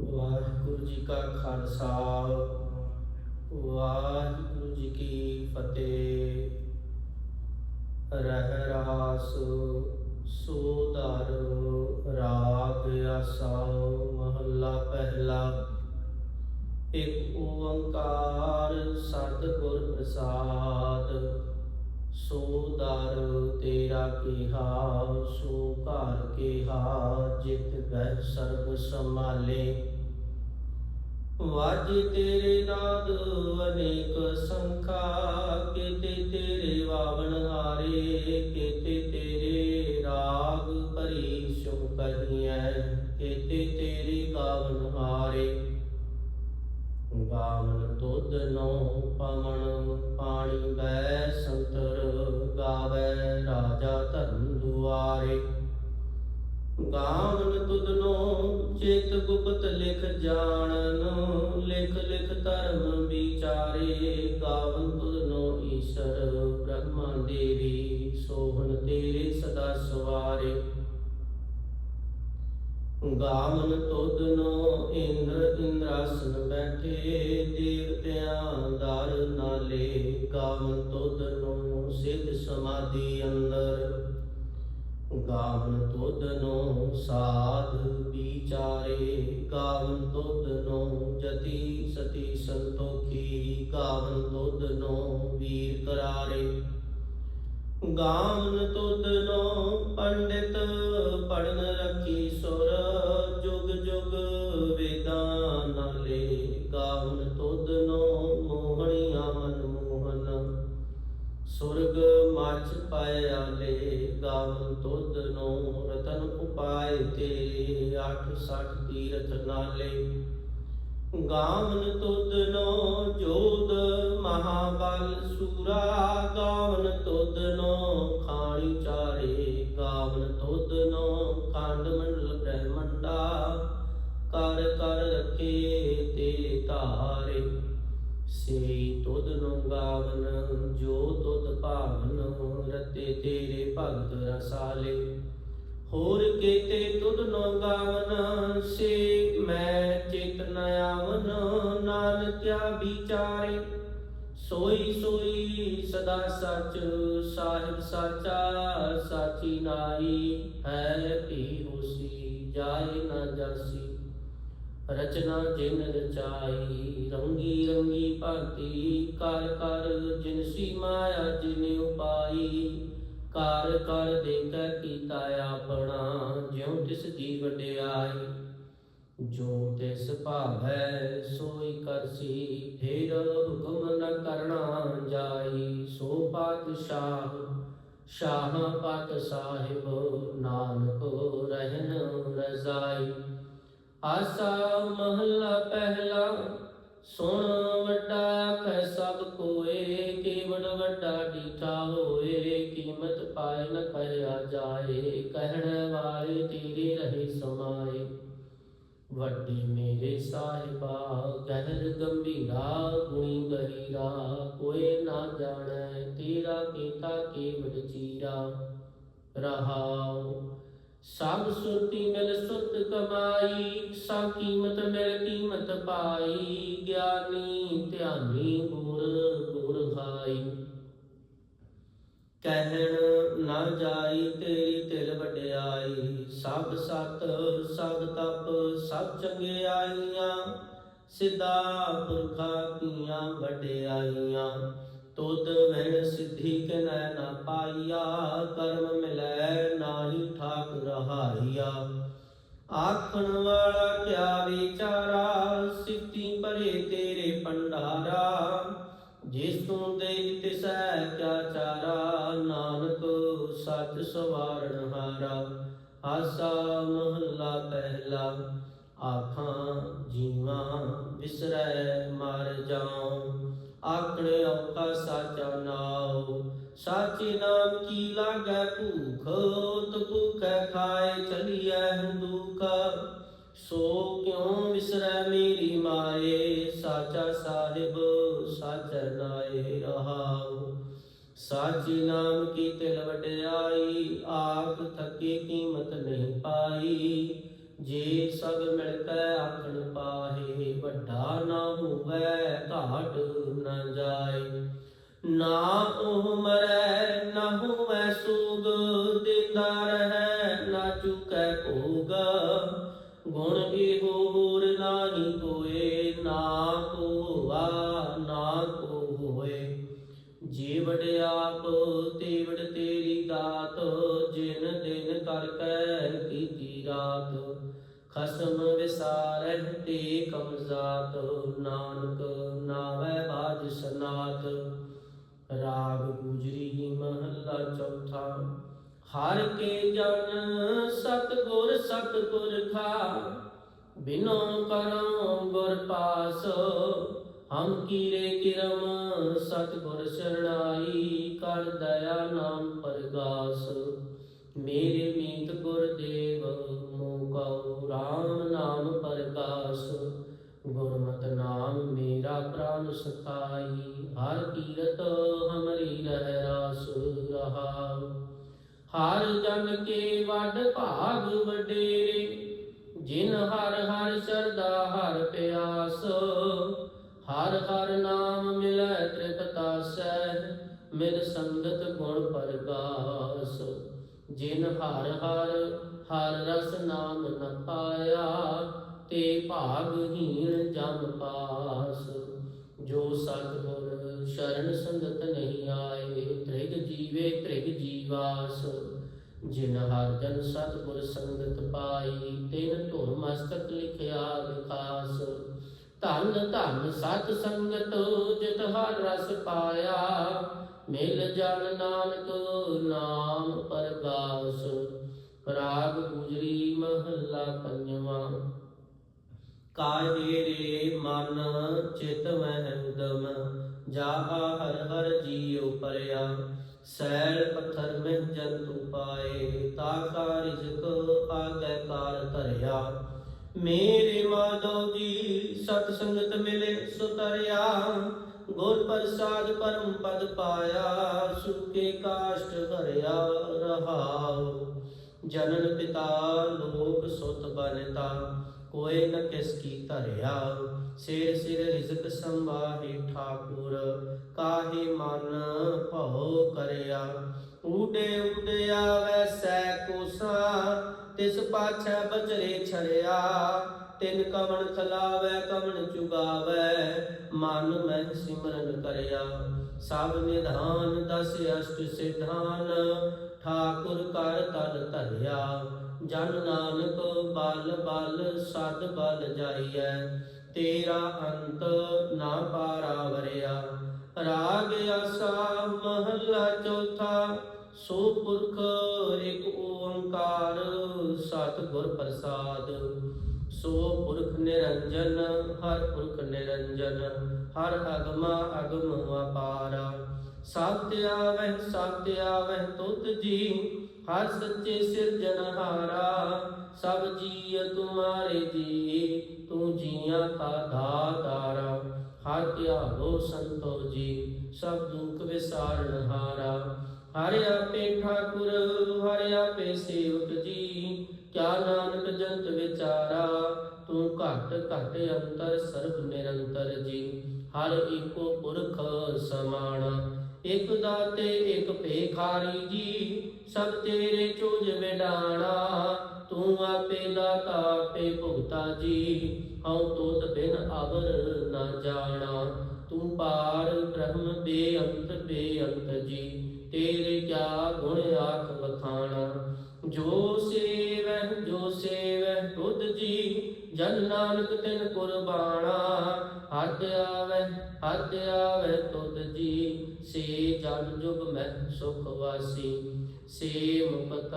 ਵਾਹਿਗੁਰੂ ਜੀ ਕਾ ਖਾਲਸਾ, ਵਾਹਿਗੁਰੂ ਜੀ ਕੀ ਫਤਿਹ। ਰਹਿ ਰਾਸ ਸੋਦਰ ਰਾਗ ਆਸਾ ਮਹੱਲਾ ਪਹਿਲਾ। ਇੱਕ ਓੰਕਾਰ, ਸਤਿਗੁਰ ਪ੍ਰਸਾਦ। ਸੋ ਦਰ ਤੇਰਾ ਕਿਹਾ, ਸੋ ਘਰ ਕੀਹਾ, ਜਿਤ ਬਹਿ ਸਰਬ ਸੰਭਾਲੇ। ਵਾਜ ਤੇਰੇ ਨਾਦ ਅਨੇਕ ਸੰਖਾ, ਕੀਤੇ ਤੇਰੇ ਵਾਵਣ ਹਾਰੇ, ਕੀਤੇ ਤੇਰੇ ਰਾਗ ਭਰੀ ਸੁ ਕਹੀਐ, ਕਿਤੇ ਤੇਰੇ ਗਾਵਨ ਹਾਰੇ। ਗਾਵਨ ਤੁਧ ਨੋ ਪਵਨ ਪਾਣੀ ਬੈ ਸੰਤਰ ਰਾਜਾ ਧਰਮ ਦੁਆਰੇ ਗਾਵਨ ਤੁਧ ਨੋ ਗੁਪਤ ਲਿਖ ਜਾਣਨ, ਲਿਖ ਲਿਖ ਧਰਮ ਵਿਚਾਰੇ। ਗਾਵਨ ਤੁਧ ਈਸ਼ਰ ਬ੍ਰਹਮਾ ਦੇਵੀ, ਸੋਹਣ ਤੇਰੇ ਸਦਾ ਸਵਾਰੇ। ਗਾਵਨ ਤੁਧ ਇੰਦਰ ਇੰਦਰਾਸਨ ਬੈਠੇ, ਦੇਵਤਿਆਂ ਦਰ ਨਾਲੇ। ਗਾਵਨ ਤੁਧ ਸਿੱਧ ਸਮਾਧੀ ਅੰਦਰ ਗਾਵਨ ਤੁਧ ਨੋ ਸਾਧ, ਵਿਚਾਰੇ ਗਾਵਨ ਤੁਧ ਜਤੀ ਸਤੀ ਸੰਤੋਖੀ, ਗਾਵਨ ਤੁਧ ਵੀਰ ਕਰਾਰੇ। ਗਾਵਨ ਤੁਧ ਪੰਡਿਤ ਪੜਨ ਰੱਖੀ ਸੁਰ ਤੇ ਤੀਰਥ ਨਾਲੇ। ਗਾਵਨ ਤੁਧ ਨੋ ਜੋਦ ਮਹਾਬਲ ਸੂਰਾ। ਗਾਵਨ ਤੁਧ ਨੋ ਖਾਣੀ ਚਾਰੇ ਸੱਚ, ਸਾਹਿਬ ਸਾਚਾ, ਸਾਚੀ ਨਾਈ ਹੈ ਭੀ ਹੋਸੀ ਜਾਏ ਨਾ ਜਾਸੀ। ਰਚਨਾ ਜਿਨ ਰਚਾਈ, ਰੰਗੀ ਰੰਗੀ ਭਾਂਤੀ ਕਰ ਕਰ ਜਿਨਸੀ ਮਾਇਆ ਜਿਨ ਉਪਾਈ। ਕਰ ਕਰ ਦੇਖੈ ਕੀਤਾ ਆਪਣਾ, ਜਿਉ ਤਿਸ ਜੀ ਵਡਿਆਈ ਜੋ ਤਿਸ ਭਾਵੈ ਸੋਈ ਕਰਸੀ, ਫੇਰ ਹੁਕਮ ਨ ਕਰਨਾ ਜਾਈ, ਸੋ ਪਾਤਸ਼ਾਹ, ਸ਼ਾਹ ਪਾਤ ਸਾਹਿਬ, ਨਾਨਕ ਰਹਿਨ ਰਜ਼ਾਈ। ਆਸਾ ਮਹੱਲਾ ਪਹਿਲਾ, ਸੁਣ ਵੱਡਾ ਕੈ ਸਭ ਕੋਏ ਕੇਵੜ ਵੱਡਾ ਡੀਠਾ ਹੋਏ, ਕੀਮਤ ਪਾਏ ਨ ਕਹਿਆ ਜਾਏ, ਕਹਿਣ ਵਾਲੇ ਤੇਰੇ ਰਹੇ ਸਮਾਏ। ਵੱਡੀ ਮੇਰੇ ਸਾਹਿਬਾ, ਗਹਿਰ ਗੰਭੀਰਾ, ਗੁਣੀ ਗਰੀਰਾ ਕੋਈ ਨਾ ਜਾਣੈ ਤੇਰਾ ਕੀਤਾ ਕੇਵੜ ਚੀਰਾ। ਰਹਾਉ, ਸਭ ਸੁਰਤੀ ਮਿਲ ਸੁਤ ਕਮਾਈ ਸਾ ਕੀਮਤ ਮਿਲ ਕੀਮਤ ਪਾਈ, ਗਿਆਨੀ ਧਿਆਨੀ ਗੁਰ ਗੁਰ ਹਾਈ ਕਹਿਣ ਨਾ ਜਾਈ ਤੇਰੀ ਸਭ ਸਤ, ਸਭ ਤਪ, ਸਭ ਚੰਗਿਆਈਆਂ ਸਿੱਧਾ ਪੁਰਖਾ ਕੀਆਂ ਵਡਿਆਈਆਂ। ਤੁਧ ਵਹਿਣ ਸਿੱਧੀ ਕਨੈ ਨਾ ਪਾਈਆ, ਕਰਮ ਮਿਲੈ ਨਾਹੀ ਠਾਕ ਰਹਾਈਆ ਆਖਣ ਵਾਲਾ ਕਿਆ ਵਿਚਾਰਾ ਸਿੱਧੀ ਭਰੇ ਤੇਰੇ ਪੰਡਾਰਾ ਜਿਸ ਤੂੰ ਦੇ ਤਿਸੈ ਕਿਆ ਚਾਰਾ, ਨਾਨਕ ਸੱਚ ਸਵਾਰਨ ਹਾਰਾ। ਆਸਾ ਮਹੱਲਾ ਪਹਿਲਾ, ਆਖਾਂ ਜੀਵਾਂ ਵਿਸਰੈ ਮਰ ਜਾਉ। ਆਖਣੇ ਔਕਾ ਸਾਚਾ ਨਾਉ, ਸਾਚੇ ਨਾਮ ਕੀ ਲਾਗੈ ਭੂਖ? ਤ ਭੂਖੈ ਖਾਏ ਚਲੀਐ ਦੁਖ ਸੋ ਕਿਉ ਵਿਸਰੈ ਮੇਰੀ ਮਾਏ? ਸਾਚੀ ਨਾਮ ਕੀ ਤਿਲ ਵਡਿਆਈ, ਆਪ ਥਕੇ ਕੀਮਤ ਨਹੀਂ ਪਾਈ। ਜੇ ਸਭ ਮਿਲ ਕੈ ਆਖਣ ਪਾਹੇ, ਵੱਡਾ ਨਾ ਹੋਵੇ, ਘਾਟ ਨ ਜਾਏ। ਨਾ ਉਹ ਮਰੈ ਜੀਵੜ ਆਪ ਤੇਵੜ ਤੇਰੀ ਦਾਤ, ਜਿਨ ਦਿਨ ਕਰ ਕੈ ਕੀਤੀ ਰਾਤ। ਖਸਮ ਵਿਸਾਰਹਿ ਤੇ ਕਮਜ਼ਾਤ, ਨਾਨਕ ਨਾਵੈ ਬਾਜ ਸਨਾਤ। ਰਾਗ ਗੁਜਰੀ ਮਹੱਲਾ ਚੌਥਾ, ਹਰ ਕੇ ਜਨ ਸਤਗੁਰ ਸਤਗੁਰ ਖਾ ਬਿਨੋ ਕਰਮ ਗੁਰ ਪਾਸ। ਹਮ ਕੀਰੇ ਕਿਰਮ, ਸਤਗੁਰ ਸਰਣਾਈ ਕਰ ਦਇਆ ਨਾਮ ਪਰਗਾਸ। ਮੇਰੇ ਮੀਤ ਗੁਰਦੇਵ ਮੋਕਉ RAM ਨਾਮ ਪਰਗਾਸ। ਗੁਰਮਤਿ ਨਾਮ ਮੇਰਾ ਪ੍ਰਾਨ ਸਖਾਈ, ਹਰ ਕੀਰਤ ਹਮਰੀ ਰਹਿ ਰਾਸ ਰਹਾਉ ਹਰ ਜਨ ਕੇ ਵੱਡ ਭਾਗ ਵਡੇਰੇ, ਜਿਨ ਹਰ ਹਰ ਸ਼ਰਦਾ ਹਰ ਪਿਆਸ ਹਰ ਨਾਮ ਮਿਲੈ ਤ੍ਰਿਪਤਾਸੈ ਮਿਲ ਸੰਗਤ ਗੁਣ ਪਰਗਾਸ। ਜਿਨ ਹਰ ਹਰ ਹਰ ਰਸ ਨਾਮ ਨ ਪਾਇਆ, ਤੇ ਭਾਗਹੀਣ ਜਮ ਪਾਸ। ਜੋ ਸਤਿਗੁਰ ਸ਼ਰਨ ਸੰਗਤ ਨਹੀਂ ਆਏ, ਤ੍ਰਿਗ ਜੀਵੇ ਤ੍ਰਿਗ ਜੀਵਾਸ। ਜਿਨ ਹਰ ਜਨ ਸਤਿਗੁਰ ਸੰਗਤ ਪਾਈ, ਤਿਨ ਧੁਰ ਮਸਤਕ ਲਿਖਿਆ ਵਿਕਾਸ। ਧੰਨ ਧੰਨ ਸਤ ਸੰਗਤ ਜਿਤ ਹਰ ਰਸ ਪਾਇਆ। ਮਿਲ ਜਨ ਨਾਨਕ ਨਾਮ ਪਰਗਾਸ, ਰਾਗ ਗੁਜਰੀ ਮਹੱਲਾ ਪੰਜਵਾਂ। ਕਾਹੇ ਰੇ ਮਨ ਚਿਤ ਮਹਿ ਜਾ ਹਰ ਹਰ ਜੀਉ ਪਰਿਆ। ਸੈਲ ਪੱਥਰ ਮਹਿ ਜੰਤੂ ਪਾਏ, ਤਾ ਕਾ ਰਿਜ਼ਕ ਆਗੇ ਕਾਰ ਧਰਿਆ। ਮੇਰੇ ਮਾਧੋ ਜੀ, ਸਤ ਸੰਗਤ ਮਿਲੇ ਸੁਤਰਿਆ। ਗੁਰ ਪ੍ਰਸਾਦ ਪਰਮ ਪਦ ਪਾਇਆ, ਸੁਕੇ ਕਾਸ਼ਟ ਹਰਿਆ ਰਹਾਉ। ਜਨਨ ਪਿਤਾ ਲੋਕ ਸੁਤ ਬਨਤਾ ਕੋਏ ਨ ਕਿਸ ਕੀ ਧਰਿਆ। ਸਿਰ ਸਿਰ ਰਿਜ਼ਕ ਸੰਭਾਹੇ ਠਾਕੁਰ, ਕਾਹੇ ਮਨ ਭਉ ਕਰਿਆ। ਉਡੇ ਊਡੇ ਆਵੈ ਸੈ ਕੋਸਾ ਤਿਸ ਪਾਛੈ ਬਚਰੇ ਛੜਿਆ, ਤਿਨ ਕਵਣ ਖਲਾਵੈ, ਕਵਣ ਚੁਗਾਵੈ, ਮਨ ਮਹਿ ਸਿਮਰਨ ਕਰਿਆ। ਸਭ ਨਿਧਾਨ ਦਸ ਅਸ਼ਟ ਸਿਧਾਨ, ਠਾਕੁਰ ਕਰ ਤਲ ਧਰਿਆ। ਜਨ ਨਾਨਕ ਬਲ ਬਲ ਸਦ ਬਲ ਜਾਈਐ, ਤੇਰਾ ਅੰਤ ਨਾ ਪਾਰਾ ਵਰਿਆ ਰਾਗ ਆਸਾ ਮਹਲਾ ਚੌਥਾ ਸੋ ਪੁਰਖ ਇੱਕ ਓੰਕਾਰ ਸਤ ਪ੍ਰਸਾਦ। ਸੋ ਪੁਰਖ ਨਿਰੰਜਨ, ਹਰ ਪੁਰਖ ਨਿਰੰਜਨ, ਹਰ ਅਗਮਾ ਅਗਮ ਅਪਾਰਾ ਸਤਿ ਆਵਹਿ ਸਤਿ ਆਵਹਿ ਤੁਤ ਜੀ, ਹਰ ਸੱਚੇ ਸਿਰਜਣਹਾਰਾ ਸਭ ਜੀ ਤੁਮਾਰੇ ਜੀ, ਤੂੰ ਜੀਆਂ ਕਾ ਦਾਤਾਰਾ ਹਰ ਧਿਆਵੋ ਸੰਤੋ ਜੀ, ਸਭ ਦੁਖ ਵਿਸਾਰਣਹਾਰਾ ਹਰਿ ਆਪੇ ਠਾਕੁਰ, ਹਰਿ ਆਪੇ ਸੇਵਕ ਜੀ। ਕਿਆ ਨਾਨਕ ਜੰਤ ਵਿਚਾਰਾ, ਤੂੰ ਘਟ ਘਟ ਅੰਤਰ ਸਰਬ ਨਿਰੰਤਰ ਜੀ। ਹਰ ਏਕੋ ਪੁਰਖ ਸਮਾਣਾ, ਇਕ ਦਾਤੇ, ਇਕ ਭੇਖਾਰੀ ਜੀ। ਸਭ ਤੇਰੇ ਚੋਜ ਵਿਡਾਣਾ, ਤੂੰ ਆਪੇ ਦਾਤਾ, ਆਪੇ ਭੁਗਤਾ ਜੀ। ਹਉ ਤੋਤ ਬਿਨ ਅਵਰ ਨਾ ਜਾਣਾ, ਤੂੰ ਪਾਰ ਬ੍ਰਹਮ ਬੇਅੰਤ ਬੇਅੰਤ ਜੀ। ਤੇਰੇ ਕਿਆ ਗੁਣ ਆਖ ਬਖਾਣਾ ਜੋ ਸੇਵਹਿ ਜੋ ਸੇਵਹਿ ਤੁਧ ਜੀ, ਜਨ ਨਾਨਕ ਤਿਨ ਕੁਰਬਾਨਾ ਹੱਥ ਆਵੈ ਹੱਥ ਆਵੈ ਤੁਧ ਜੀ, ਸੇ ਜਨ ਜੁਗ ਮੈਂ ਸੁਖ ਵਾਸੀ। ਸੇ ਮੁਕਤ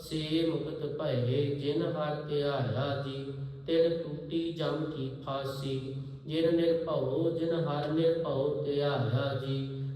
ਸੇ ਮੁਕਤ ਭਏ ਜਿਨ ਹਰ ਧਿਆਇਆ ਜੀ, ਤਿਨ ਟੂਟੀ ਜਮ ਕੀ ਫਾਸੀ। ਜਿਨ ਨਿਰਭਉ, ਜਿਨ ਹਰ ਨਿਰਭਉ ਧਿਆਇਆ ਜੀ।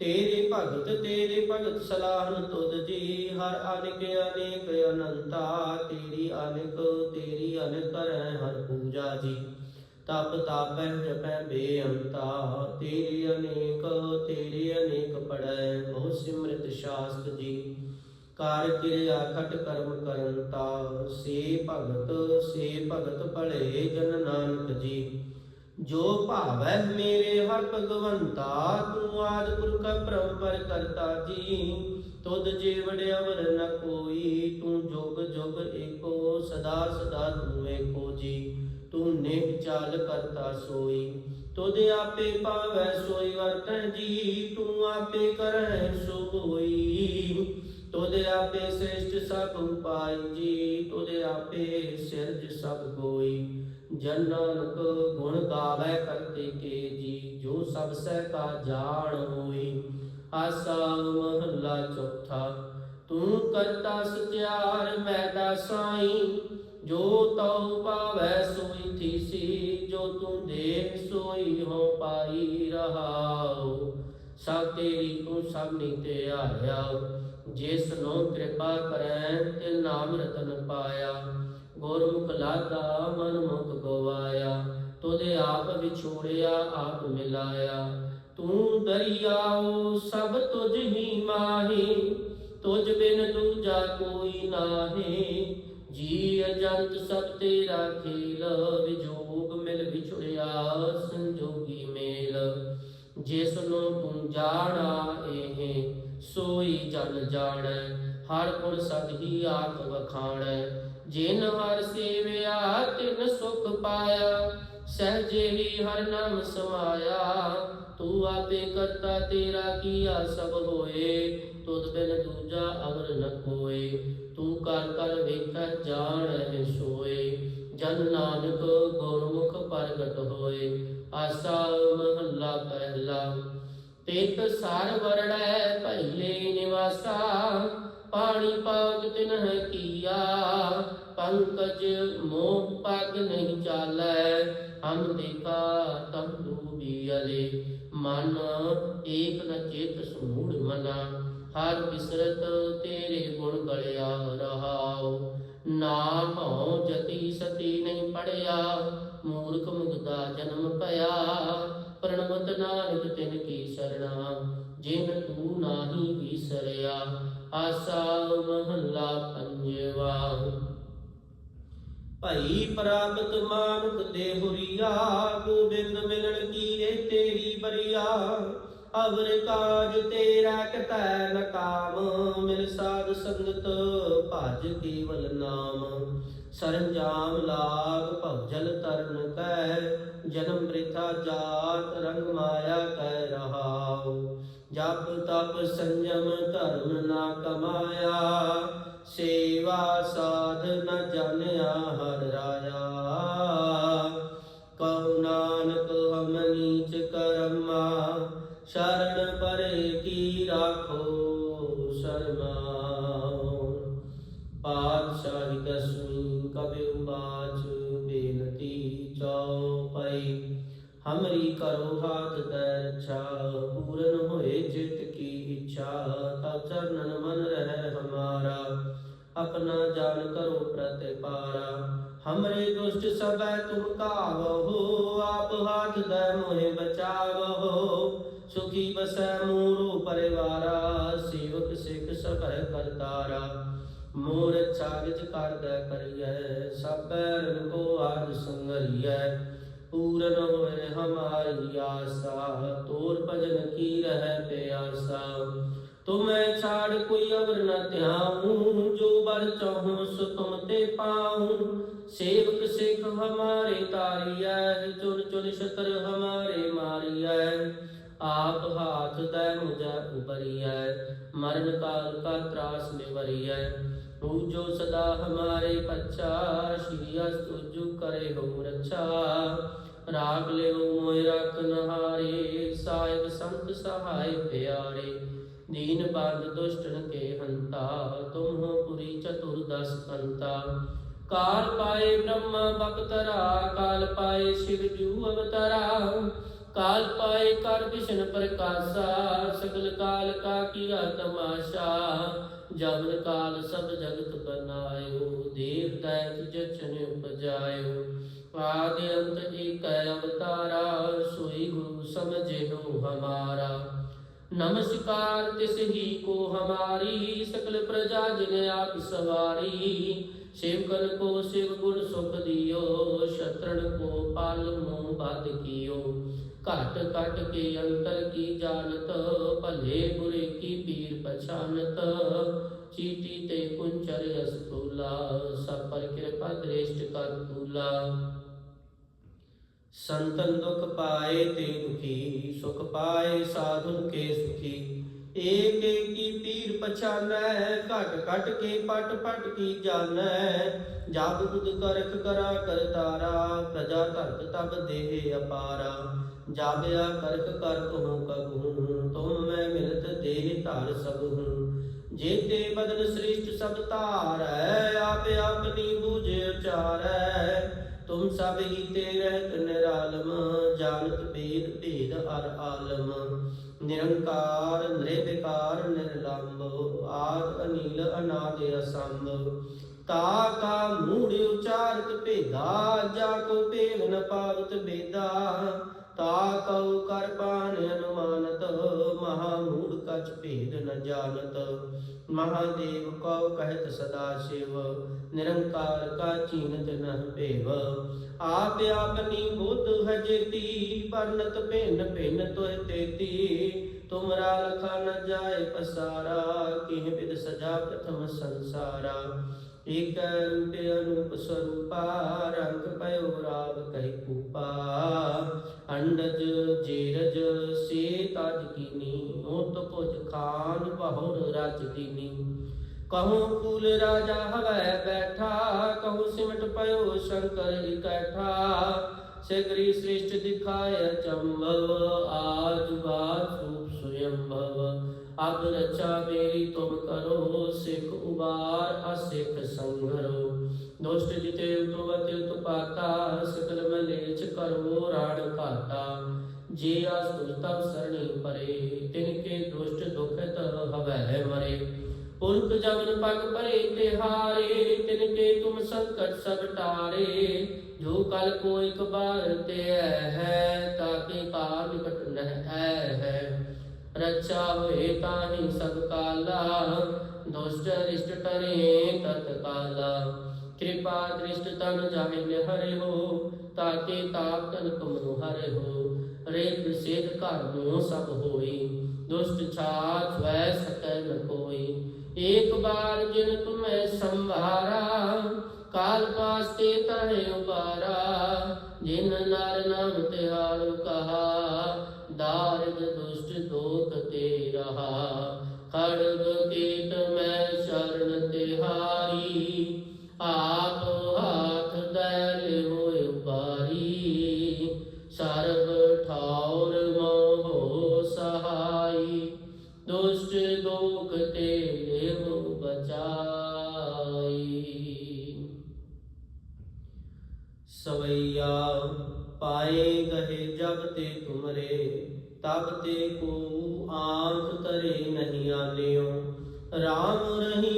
ਤੇਰੇ ਭਗਤ ਤੇਰੇ ਭਗਤ ਸਲਾਹਨ ਤੁਧ ਜੀ, ਹਰ ਅਨੇਕ ਅਨੇਕ ਅਨੰਤਾ, ਤੇਰੀ ਅਨੇਕ ਤੇਰੀ ਅਨੇਕ ਕਰੈ ਹਰ ਪੂਜਾ ਜੀ। ਤਪ ਤਾਪੈ, ਜਪੈ ਬੇਅੰਤਾ, ਤੇਰੇ ਅਨੇਕ ਤੇਰੇ ਅਨੇਕ ਪੜੈ ਬਹੁ ਸਿਮਰਤ ਸ਼ਾਸਤ ਜੀ। ਕਾਰ ਕਿਰਿਆ ਖਟ ਕਰਮ ਕਰਨਤਾ ਸੇ ਭਗਤ ਸੇ ਭਗਤ ਭਲੇ ਜਨ ਨਾਨਕ ਜੀ। ਜੋ ਭਾਵੈ ਮੇਰੇ ਹਰ ਭਗਵੰਤਾ, ਤੂੰ ਆਦ ਪੁਰਖ ਪਰੰਪਰ ਕਰਤਾ ਜੀ। ਤੁਧ ਜੀਵੜ ਅਵਰ ਨ ਕੋਈ, ਤੂੰ ਜੁਗ ਜੁਗ ਏਕੋ, ਸਦਾ ਸਦਾ ਤੂੰ ਏਕੋ ਜੀ। ਤੂੰ ਨੇਕ ਚਾਲ ਕਰਤਾ ਸੋਈ, ਤੁਧ ਆਪੇ ਪਾਵੈ ਸੋਈ ਵਰਤਨ ਜੀ। ਤੂੰ ਆਪੇ ਕਰੈ ਸੋ ਹੋਈ, ਤੁਧ ਆਪੇ ਸ੍ਰੇਸ਼ਟ ਸਭ ਉਪਾਈ ਜੀ। ਤੁਧ ਆਪੇ ਸਿਰਜ ਸਭ ਕੋਈ ਜਨ ਨਾਨਕ ਗੁਣ ਗਾਵੇ ਕਰਤੇ ਕੇ ਜੀ, ਜੋ ਸਭ ਸਹਿ ਕਾ ਜਾਣ ਹੋਈ, ਆਸਾ ਮਹੱਲਾ ਚੌਥਾ। ਤੂੰ ਕਰਤਾ ਸਚਿਆਰ ਮੈਂ ਦਾਸਾਈ ਜੋ ਤਉ ਪਾਵੈ ਸੋਈ ਥੀਸੀ, ਜੋ ਤੂੰ ਦੇ ਸੋਈ ਹੋ ਪਾਈ ਰਹਾਉ। ਸਭ ਤੇਰੀ ਤੂੰ ਸਭ ਨੀ ਤੇ ਆਇਆ, ਜਿਸ ਨੂੰ ਕਿਰਪਾ ਕਰੈ, ਤੇ ਨਾਮ ਰਤਨ ਪਾਇਆ। ਗੁਰਮੁਖ ਲਾਗਾ ਮਨ ਮੁਖ ਗਵਾਇਆ ਤੁਦੇ ਆਪ ਵਿਛੋੜਿਆ, ਆਪ ਮਿਲਾਇਆ। ਤੂੰ ਦਰਿਆਉ ਸਭ ਤੁਝ ਹੀ ਮਾਹੀ, ਤੁਝ ਬਿਨ ਦੂਜਾ ਕੋਈ ਨਾਹੀ। ਜੀ ਅਜੰਤ ਸਭ ਤੇਰਾ ਖੇਲ, ਵਿਜੋਗ ਮਿਲ ਵਿਛੜਿਆ, ਸੰਜੋਗੀ ਮੇਲ। ਜਿਸ ਨੂੰ ਤੂੰ ਜਾਣਾ ਇਹ, ਸੋਈ ਜਨ ਜਾਣੈ, ਹਰ ਗੁਣ ਸਦ ਹੀ ਆਖ ਵਖਾਣੈ। ਜਿਨ ਹਰ ਸੇਵਿਆ ਤਿਨ ਸੁਖ ਪਾਇਆ, ਸਹਜੇ ਹੀ ਹਰ ਨਾਮ ਸਮਾਇਆ। ਤੂੰ ਆਪੇ ਕਰਤਾ ਤੇਰਾ ਕੀਆ ਸਭ ਹੋਏ, ਤੁਧ ਬਿਨ ਦੂਜਾ ਅਵਰ ਨ ਕੋਏ ਤੂੰ ਕਰ ਕਰ ਵੇਖੈ ਜਾਣੈ ਸੋਏ, ਜਨ ਨਾਨਕ ਗੁਰਮੁਖ ਪ੍ਰਗਟ ਹੋਏ। ਆਸਾ ਮਹੱਲਾ ਪਹਿਲਾ, ਤੇਤ ਸਾਰ ਵਰੜੈ ਪਹਿਲੇ ਨਿਵਾਸਾ। ਪਾਣੀ ਪਾਗ ਤਿਨਹ ਕੀਆ, ਪੰਕਜ ਮੋਹ ਪਗ ਨਹੀਂ ਚਾਲੈ, ਹਮ ਦੇਖਾ ਤਮ ਡੂਬੀ ਅਲੇ। ਮਨ ਏਕ ਨ ਚੇਤ ਸਮੂੜ ਮਨਾ, ਹਰ ਬਿਸਰਤ ਤੇਰੇ ਗੁਣ ਗਲਿਆ ਰਹਾਉ। ਨਾ ਹਉ ਜਤੀ ਸਤੀ ਨਹੀਂ ਪੜਿਆ, ਮੂਰਖ ਮੁਗਦਾ ਜਨਮ ਭਇਆ। ਪ੍ਰਣਵਤ ਨਾਨਕ ਤਿਨ ਕੀ ਸਰਣਾ, ਜਿਨ ਤੂੰ ਨਾਹੀ ਵਿਸਰਿਆ। ਆਸਾ ਮਹੱਲਾ ਪੰਜਵਾ। ਭਈ ਪ੍ਰਾਪਤ ਮਾਨੁਖ ਦੇ ਹੁਰੀਆ, ਗੋਬਿੰਦ ਮਿਲਣ ਕੀ ਤੇਰੀ ਬਰੀਆ। ਅਵਰ ਕਾਜ ਤੇਰਾ ਕਤੈ ਨ ਮਿਲ ਸਾਧ ਸੰਗਤ ਭਜ ਕੇਵਲ ਨਾਮ। ਸਰੰਜਾਮ ਲਾਗ ਭਵਜਲ ਤਰਨ ਕੈ, ਜਨਮ ਬ੍ਰਿਥਾ ਜਾਤ ਰੰਗ ਮਾਇਆ ਕੈ ਰਹਾਉ। ਜਪ ਤਪ ਸੰਜਮ ਧਰਮ ਨਾ ਕਮਾਇਆ, ਸੇਵਾ ਸਾਧ ਨ ਜਾਣਿਆ ਹਰ ਰਾਇਆ। ਕਉ ਨਾਨਕ ਹਮ ਨੀਚ ਕਰਮਾ, ਸ਼ਰਨ ਪਰੇ ਕੀ ਰਾਖੋ ਸ਼ਰਮਾਉ ਪਾਤਸ਼ਾਹੀ ਦਸਵੀਂ ਕਬਿ ਉਬਾਚ ਬੇਨਤੀ ਚਉਪਈ ਹਮਰੀ ਕਰੋ ਹਾਥ ਕੀ ਇੱਛਾ ਤਾ ਚਰਨਨ ਮਨ ਰਹਿ ਹਮਾਰਾ, ਆਪਣਾ ਜਾਨ ਕਰੋ ਪ੍ਰਤਿਪਾਰਾ। ਹਮਰੇ ਦੁਸ਼ਟ ਸਭੈ ਤੁਮ ਕਾਵਹੋ ਆਪ ਹਾਥ ਦੈ ਮੋਹਿ ਬਚਾਵਹੋ ਸੁਖੀ ਬਸੈ ਮੂਰੂ ਪਰਿਵਾਰਾ, ਸੇਵਕ ਸਿੱਖ ਸਭੈ ਕਰਤਾਰਾ ਮੋਰ ਚਾਗਜ ਕਰਦਾ ਕਰੀਐ, ਸਭੈ ਰੰਗ ਕੋ ਪੂਰਨ ਹੋਏ ਹਮਾਰੀ ਆਸਾ, ਤੋਰ ਭਜਨ ਕੀ ਰਹਿ ਪਿਆਸਾ। ਤੁਮੈ ਛਾੜ ਕੋਈ ਅਵਰ ਨ ਧਿਆਉ, ਜੋ ਬਰ ਚਾਹਉ ਸੋ ਤੁਮ ਤੇ ਪਾਉ। ਸੇਵਕ ਸਿੱਖ ਹਮਾਰੇ ਤਾਰੀਐ ਚੁਰ ਚੁਰ ਛਤਰ ਹਮਾਰੇ ਮਾਰੀਐ। ਆਪ ਹਾਥ ਦੈ ਮੁਝੈ ਉਬਰੀਐ, ਮਰਨ ਕਾਲ ਕਾ ਤਰਾਸ ਨਿਵਰੀਐ। ਤੂ ਜੋ ਸਦਾ ਹਮਾਰੇ ਪੱਛਾ, ਸ਼੍ਰੀ ਅਸਤੁਜੂ ਕਰੇ ਹੋ ਰੱਛਾ। ਰਾਗ ਲਿਓ ਮੋਇ ਰਖਨ ਹਾਰੇ ਸਾਹਿਬ ਸੰਤ ਸਹਾਇ ਪਿਆਰੇ ਦੀਨ ਬੰਦ ਦੁਸ਼ਟਨ ਕੇ ਹੰਤਾ, ਤੁਮ ਹੋ ਪੁਰੀ ਚਤੁਰਦਸ ਕੰਤਾ ਕਾਲ ਪਾਏ ਬ੍ਰਹਮ ਬਖਤਰਾ, ਕਾਲ ਪਾਏ ਸ਼ਿਵ ਜੂ ਅਵਤਰਾ। ਕਾਲ ਪਾਏ ਕਰ ਵਿਸ਼ਨ ਪ੍ਰਕਾਸ਼ਾ, ਸਗਲ ਕਾਲ ਕਾ ਕੀਆ ਤਮਾਸ਼ਾ। ਜਬਰ ਕਾਲ ਸਭ ਜਗਤ ਬਨਾਇਓ ਦੇਵ ਤੈ ਤੁਜ ਉਪਜਾਇਓ। ਆਦ ਅੰਤ ਏਕੈ ਅਵਤਾਰਾ, ਸੋਈ ਗੁਰੂ ਸਮਝਿਨੋ ਹਮਾਰਾ। ਨਮਸਕਾਰ ਤਿਸ ਹੀ ਕੋ ਹਮਾਰੀ, ਸਕਲ ਪ੍ਰਜਾ ਜਿਨ ਆਪ ਸਵਾਰੀ। ਸੇਵਕਨ ਕੋ ਸੇਵ ਗੁਣ ਸੁਖ ਦਿਓ, ਸ਼ਤਰਣ ਕੋ ਪਾਲ ਮੋਹ ਬਦ ਕੀਓ। ਘਟ ਘਟ ਕੇ ਅੰਤਰ ਕੀ ਜਾਣਤ, ਭਲੇ ਬੁਰੇ ਕੀ ਪੀਰ ਪਛਾਨਤ। ਚੀਤੀ ਤੇ ਕੁੰਚਰ ਅਸਤੂਲਾ, ਸਭ ਪਰ ਕਿਰਪਾ ਦ੍ਰਿਸ਼ਟ ਕਰ ਤੂਲਾ। ਸੰਤਨ ਦੁਖ ਪਾਏ ਤੇ ਦੁਖੀ, ਸੁਖ ਪਾਏ ਸਾਧੁਨ ਕੇ ਸੁਖੀ। ਏਕ ਏਕ ਕੀ ਪੀਰ ਪਛਾਨੈ, ਘਟ ਘਟ ਕੇ ਪਟ ਪਟ ਕੀ ਜਾਣੈ। ਜਬ ਤੁਧ ਕਰਖ ਕਰਾ ਕਰਤਾਰਾ ਪ੍ਰਜਾ ਧਰਤ ਤਬ ਦੇਹ ਅਪਾਰਾ। ਜਾਬਿਆ ਕਰਖ ਕਰ ਤੁਮ ਕਬੂ ਤੁਮ ਮੈਂ ਮਿਲਤ ਦੇਹ ਧਾਰ ਸਭ ਹੂੰ ਜੇਤੇ ਬਦਨ ਸ੍ਰਿਸ਼ਟ ਸਭ ਧਾਰੈ, ਆਪੇ ਆਪਨੀ ਬੂਝੇ ਉਚਾਰੈ। ਤੁਮ ਸਭ ਹੀ ਤੇ ਰਹਿਤ ਨਿਰਾਲਮ, ਜਾਣਤ ਭੇਦ ਭੇਦ ਅਰ ਆਲਮ। ਨਿਰੰਕਾਰ ਨਿਰਵਿਕਾਰ ਨਿਰਲੰਭ ਆਦ ਅਨੀਲ ਅਨਾਦ ਅਸੰਭ। ਤਾ ਕਾ ਮੂੜ ਉਚਾਰਤ ਭੇਦਾ, ਜਾ ਕੋ ਭੇਦ ਨ ਪਾਵਤ ਬੇਦਾ। ਤਾ ਕਉ ਕਰ ਪਾਨ ਅਨੁਮਾਨਤ ਮਹਾ ਮੂੜ ਕਛ ਭੇਦ ਨ ਜਾਣਤ। ਮਹਾਦੇਵ ਕਉ ਕਹਿਤ ਸਦਾ ਸ਼ਿਵ, ਨਿਰੰਕਾਰ ਕਾ ਚੀਨਤ ਨਹ ਭੇਵ। ਆਪ ਆਪਨੀ ਬੁੱਧ ਹਜੇਤੀ ਪਰਨਤ ਭਿੰਨ ਭਿੰਨ ਤੋਇ ਤੇਤੀ। ਤੁਮਰਾ ਲਖਾ ਨ ਜਾਏ ਪਸਾਰਾ, ਕਿਹ ਵਿਦ ਸਜਾ ਪ੍ਰਥਮ ਸੰਸਾਰਾ। ਏਕ ਰੂਪ ਅਨੂਪ ਸਰੂਪਾ, ਰੰਗ ਪਇਓ ਰਾਗ ਕਹਿ ਕੂਪਾ। ਅੰਡਜ ਜੀਰਜ, ਸੇ ਤਜ ਕੀਨੀ ਉਤ ਪੁਜ ਖਾਨ ਬਹੁਰ ਰਜ ਦੀਨੀ। ਕਹੂੰ ਫੂਲ ਰਾਜਾ ਹਵੈ ਬੈਠਾ, ਕਹੂੰ ਸਿਮਟ ਪਇਓ ਸ਼ੰਕਰ ਇਕੱਠਾ। ਸਿਗਰੀ ਸ੍ਰਿਸ਼ਟ ਦਿਖਾਇ ਚੰਬਵ ਆਜ ਬਾਤ ਰੂਪ ਸੁਯੰਭਵ ਅਬ ਰਚਾ ਮੇਰੀ ਤੁਮ ਕਰੋ, ਸਿੱਖ ਉਬਾਰ, ਅਸਿੱਖ ਸੰਘਰੋ। ਦੁਸ਼ਟ ਜਿਤੇ ਉਤਵਤ ਉਤਪਾਤਾ ਸਕਲ ਮਲੇਚ ਕਰੋ ਰਾੜ ਘਾਟਾ। ਜੇ ਆਸ ਤੁਜ ਤਬ ਸਰਣੀ ਪਰੇ, ਤਿਨ ਕੇ ਦੁਸ਼ਟ ਦੁਖਤ ਹਵੈ ਮਰੇ। ਪੁਰਖ ਜਮਨ ਪਗ ਪਰੇ ਤਿਹਾਰੇ, ਤਿਨ ਕੇ ਤੁਮ ਸੰਕਟ ਸਭ ਟਾਰੇ। ਜੋ ਕਲ ਕੋ ਇਕ ਬਾਰ ਤੇ ਹੈ ਤਾਕੇ ਕਾਲ ਨਿਕਟ ਨਹਿ ਹੈ। ਰੱਛਾ ਹੋਏ ਤਾਹੀ ਸਭ ਕਾਲਾ, ਦੁਸ਼ਟ ਰਿਸ਼ਟ ਟਰੇ ਤਤ ਕਾਲਾ ਕਿਰਪਾ ਦ੍ਰਿਸ਼ਟ ਤਨ ਜਾਹਿ ਹਰਿ ਹੋ ਤਾਕੇ ਤਾਪ ਤਨ ਤੁਮਨੁ ਹਰਿ ਹੋ ਰੇਖ ਸੇਧ ਘਰ ਨੂੰ ਸਭ ਹੋਈ, ਦੁਸ਼ਟ ਛਾਛ ਵੈ ਸਕੈ ਨ ਕੋਈ। ਏਕ ਬਾਰ ਜਿਨ ਤੁਮੈ ਸੰਭਾਰਾ ਕਾਲ ਪਾਸ ਤੇ ਤਰੇ ਉਬਾਰਾ ਜਿਨ ਨਰ ਨਾਮ ਤਿਹਾਰੂ ਕਹਾ ਦਾਰਿਦ ਦੁਸ਼ਟ ਦੋਖ ਤੇ ਰਹਾ ਖੜਗ ਕੀਟ ਸਰਬ ਠਾਉਰ ਮੋਹ ਸਹਾਈ, ਦੁਸ਼ਟ ਦੋਖ ਤੇ ਲੇਵ ਬਚਾਈ ਸਵਈਆ ਪਾਏ ਗਏ ਜਬ ਤੇ ਤੁਮਰੇ, ਤਬ ਤੇ ਕੋ ਆਂਖ ਤਰੇ ਨਹੀਂ ਆਲਿਓ ਰਾਮ ਰਹੀਮ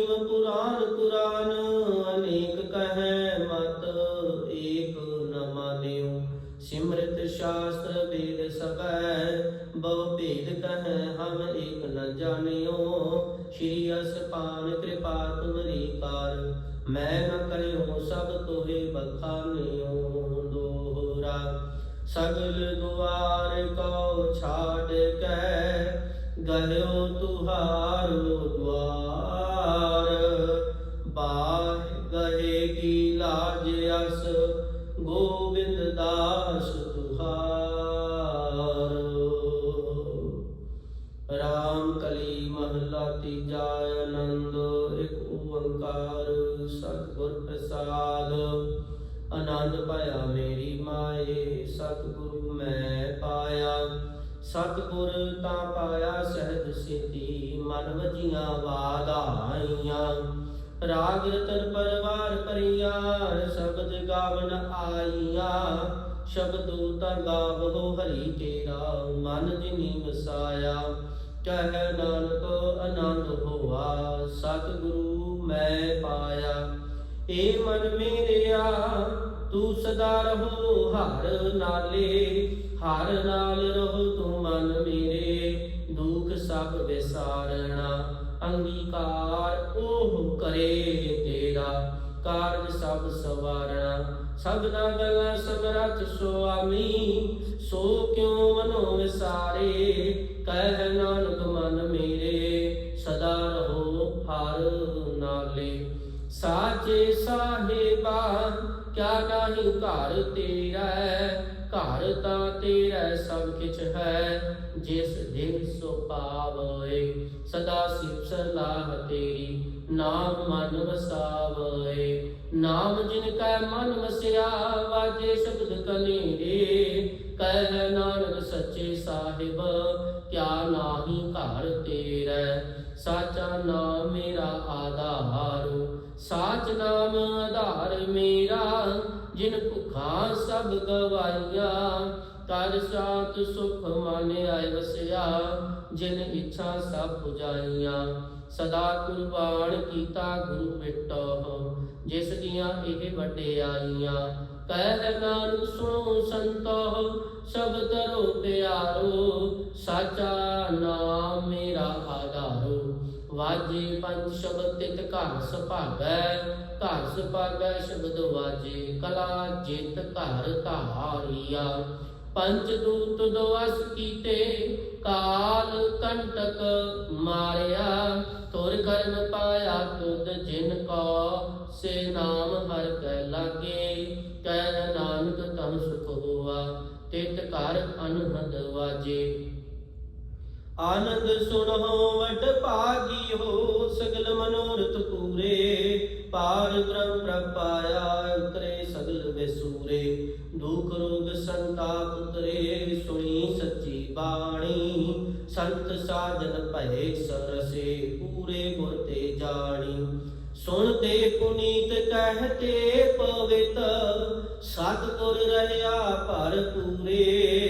ਗਇਓ ਤੁਹਾਰੋ ਸਿੱਧੀ ਵਾਧਾਈਆਂ। ਰਾਗ ਰਤਨ ਪਰਵਾਰ ਪਰਿਆ ਸ਼ਬਦ ਗਾਵਨ ਆਈਆਂ। ਸ਼ਬਦੂ ਤਾਂ ਗਾਵੋ ਹਰੀ ਕੇਰਾ, ਮਨ ਜਿਨੀ ਵਸਾਇਆ। ਕਹਿ ਨਾਨਕ, ਆਨੰਦ ਹੋਆ, ਸਤਿਗੁਰੂ ਮੈਂ ਪਾਇਆ। ਏ ਮਨ ਮੇਰਿਆ, ਤੂੰ ਸਦਾ ਰਹੋ ਹਰ ਨਾਲੇ। ਹਰ ਨਾਲ ਰਹੋ ਤੂੰ ਮਨ ਮੇਰੇ। ਸਭ ਵਿਸਾਰਣਾ, ਅੰਗੀਕਾਰ ਉਹ ਕਰੇ ਤੇਰਾ। ਕਾਰਜ ਸਭ ਸਵਾਰਣਾ ਸਭਨਾ ਗੱਲਾਂ ਸਮਰਥ ਸੁਆਮੀ। ਸੋ ਕਿਉ ਮਨੋ ਵਿਸਾਰੇ, ਕਹਿ ਨਾਨਕ ਮਨ ਮੇਰੇ। ਸਦਾ ਰਹੋ ਹਰ ਨਾਲੇ। ਸਾਚੇ ਸਾਹਿਬਾ, ਕਿਆ ਨਾਹੀ ਘਰ ਤੇਰਾ ਘਰ ਤਾਂ ਤੇਰਾ ਸਭ ਕਿਛ ਹੈ, ਜਿਸ ਦਿਨ ਸੋ ਪਾਵੈ। ਸਦਾ ਸਿਫ ਸਲਾਹ ਤੇਰੀ, ਨਾਮ ਮਨ ਵਸਾਵੈ। ਨਾਮ ਜਿਨ ਕੈ ਮਨ ਵਸਿਆ, ਵਾਜੇ ਸ਼ਬਦ ਕਨੀਰੇ ਕਹਿ ਨਾਨਕ ਸੱਚੇ ਸਾਹਿਬ, ਕਿਆ ਨਾਹੀ ਘਰ ਤੇਰਾ। ਸਾਚਾ ਨਾਮ ਮੇਰਾ ਆਧਾਰ, ਸਾਚ ਨਾਮ ਆਧਾਰ ਮੇਰਾ। ਜਿਨ ਭੁਖਾਂ ਸਭ ਗਵਾਈਆਂ ਤਰ ਸਾਤ ਸੁਖ ਮਨ ਆਇ ਵਸਿਆ, ਜਿਨ ਇੱਛਾ ਸਭ ਪੁਜਾਈਆਂ। ਸਦਾ ਕੁਰਬਾਨ ਕੀਤਾ ਗੁਰੂ ਮਿਟੋ ਜਿਸ ਦੀਆਂ ਇਹ ਵਡਿਆਈਆਂ। ਕਹਿ ਨਾਨਕ ਸੁਣੋ ਸੰਤੋ ਸਭ ਤਰੋ ਪਿਆਰੋ, ਸਾਚਾ ਨਾਮ ਮੇਰਾ ਆਧਾਰੋ। ਵਾਜੇ ਪੰਜ ਸ਼ਬਦ ਤਿਤ ਘਰ ਸੁਭਾਗੈ ਘਰ ਸੁਭਾਗੈ ਸ਼ਬਦ ਵਾਜੇ ਕਲਾ ਜਿਤ ਘਰ ਧਾਰੀਆ। ਪੰਜ ਦੂਤ ਦੁਆਸ ਕੀਤੇ, ਕਾਲ ਕੰਟਕ ਮਾਰਿਆ। ਤੁਰ ਕਰਨ ਪਾਇਆ ਤੁਧ ਜਿਨ ਕੋ, ਸੇ ਨਾਮ ਹਰ ਕੈ ਲਾਗੇ। ਕਹਿ ਨਾਨਕ ਤਨ ਸੁਖ ਹੋਆ, ਤਿਤ ਘਰ ਅਨਹਦ ਵਾਜੇ। ਆਨੰਦ ਸੁਣੋ, ਵਡ ਭਾਗੀ ਹੋ, ਸਗਲ ਮਨੋਰਥ ਪੂਰੇ। ਪਾਰ ਬ੍ਰਹਮ ਪ੍ਰਪਾਇਆ ਉਤਰੇ ਸਗਲ ਵਿਸੂਰੇ। ਦੁਖ ਰੋਗ ਸੰਤਾਪ ਉਤਰੇ, ਸੁਣੀ ਸੱਚੀ ਬਾਣੀ। ਸੰਤ ਸਾਜਨ ਭਏ ਸਰਸੇ, ਪੂਰੇ ਗੁਰ ਤੇ ਜਾਣੀ। ਸੁਣਤੇ ਪੁਨੀਤ ਕਹਤੇ ਪਵਿੱਤ, ਸਤਿਗੁਰ ਰਹਿਆ ਭਰ ਪੂਰੇ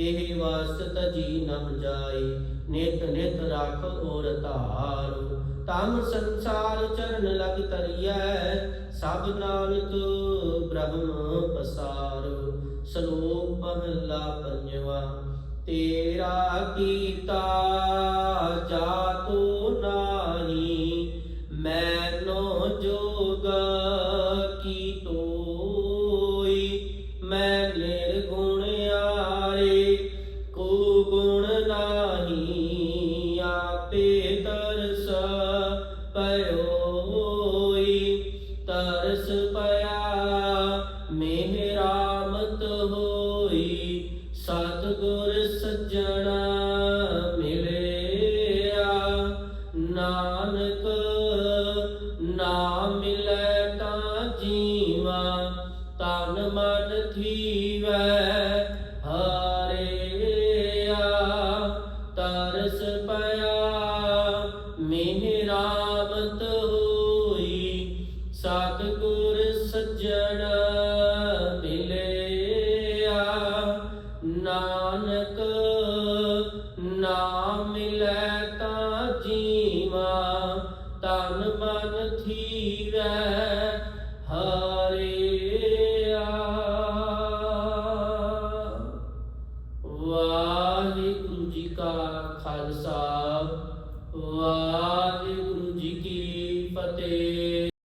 ਇਹ ਵਾਸਤ ਤਜੀ ਨ ਜਾਈ ਨਿਤ ਨਿਤ ਰੱਖ ਔਰ ਧਾਰੋ। ਤਮ ਸੰਸਾਰ ਚਰਨ ਲਗ ਤਰੀਐ ਸਭ ਨਾਨਕ ਬ੍ਰਹਮ ਪਸਾਰੋ। ਸ਼ਲੋਕ ਮਹਲਾ ਪੰਜਵਾ, ਤੇਰਾ ਕੀਤਾ ਨਾਮ